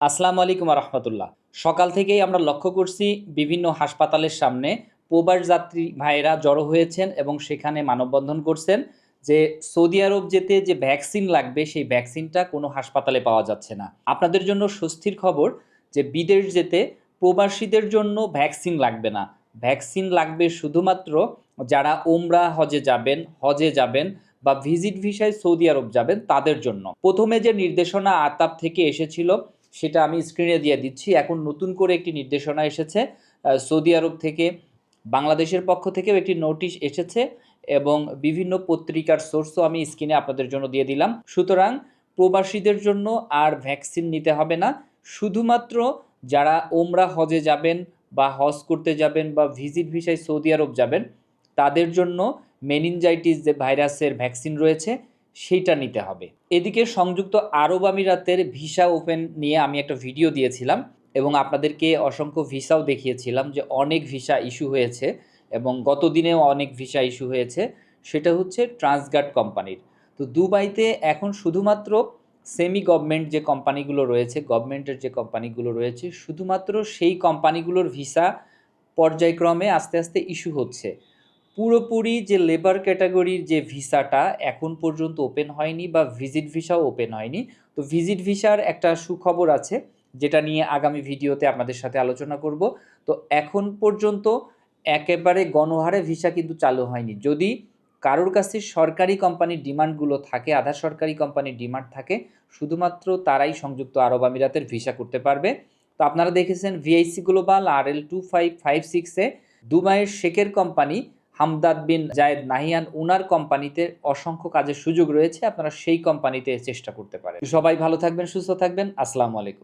আসসালামু আলাইকুম রহমতুল্লাহ সকাল থেকেই আমরা লক্ষ্য করছি বিভিন্ন হাসপাতালের সামনে প্রবাস যাত্রী ভাইয়েরা জড়ো হয়েছেন এবং সেখানে মানববন্ধন করছেন যে সৌদি আরব যেতে যে ভ্যাকসিন লাগবে, সেই ভ্যাকসিনটা কোনো হাসপাতালে পাওয়া যাচ্ছে না। আপনাদের জন্য স্বস্তির খবর যে বিদেশ যেতে প্রবাসীদের জন্য ভ্যাকসিন লাগবে না। ভ্যাকসিন লাগবে শুধুমাত্র যারা ওমরা হজে যাবেন হজে যাবেন বা ভিজিট ভিসায় সৌদি আরব যাবেন, তাদের জন্য। প্রথমে যে নির্দেশনা আতাব থেকে এসেছিল সেটা আমি স্ক্রিনে দিয়ে দিচ্ছি। এখন নতুন করে একটি নির্দেশনা এসেছে। সৌদি আরব থেকে, বাংলাদেশের পক্ষ থেকেও একটি নোটিশ এসেছে এবং বিভিন্ন পত্রিকার সোর্সও আমি স্ক্রিনে আপনাদের জন্য দিয়ে দিলাম। সুতরাং প্রবাসীদের জন্য আর ভ্যাকসিন নিতে হবে না। শুধুমাত্র যারা ওমরা হজে যাবেন বা হজ করতে যাবেন বা ভিজিট ভিসায় সৌদি আরব যাবেন, তাদের জন্য মেনিনজাইটিস যে ভাইরাসের ভ্যাকসিন রয়েছে। সেইটা নিতে হবে। এদিকে সংযুক্ত আরব আমিরাতের ভিসা ওপেন নিয়ে আমি একটা ভিডিও দিয়েছিলাম এবং আপনাদেরকে অসংখ্য ভিসাও দেখিয়েছিলাম যে অনেক ভিসা ইস্যু হয়েছে এবং গত দিনেও অনেক ভিসা ইস্যু হয়েছে। সেটা হচ্ছে ট্রান্সগার্ড কোম্পানির। তো দুবাইতে এখন শুধুমাত্র সেমি গভর্নমেন্ট যে কোম্পানিগুলো রয়েছে, গভর্নমেন্টের যে কোম্পানিগুলো রয়েছে, শুধুমাত্র সেই কোম্পানিগুলোর ভিসা পর্যায়ক্রমে আস্তে আস্তে ইস্যু হচ্ছে। পুরোপুরি যে লেবার ক্যাটাগরির যে ভিসাটা এখন পর্যন্ত ওপেন হয়নি বা ভিজিট ভিসাও ওপেন হয়নি, তো ভিজিট ভিসার একটা সুখবর আছে, যেটা নিয়ে আগামী ভিডিওতে আপনাদের সাথে আলোচনা করব। তো এখন পর্যন্ত একেবারে গণহারে ভিসা কিন্তু চালু হয়নি। যদি কারোর কাছে সরকারি কোম্পানির ডিমান্ডগুলো থাকে, আধা সরকারি কোম্পানির ডিমান্ড থাকে, শুধুমাত্র তারাই সংযুক্ত আরব আমিরাতের ভিসা করতে পারবে। তো আপনারা দেখেছেন ভিআইসি গ্লোবাল আর এল টু ফাইভ ফাইভ সিক্সে দুবাইয়ের শেখের company Hamdan bin Zayed Nahyan, উনার কোম্পানিতে অসংখ্য কাজের সুযোগ রয়েছে, আপনারা সেই কোম্পানিতে চেষ্টা করতে পারেন। সবাই ভালো থাকবেন, সুস্থ থাকবেন, আসসালামু আলাইকুম।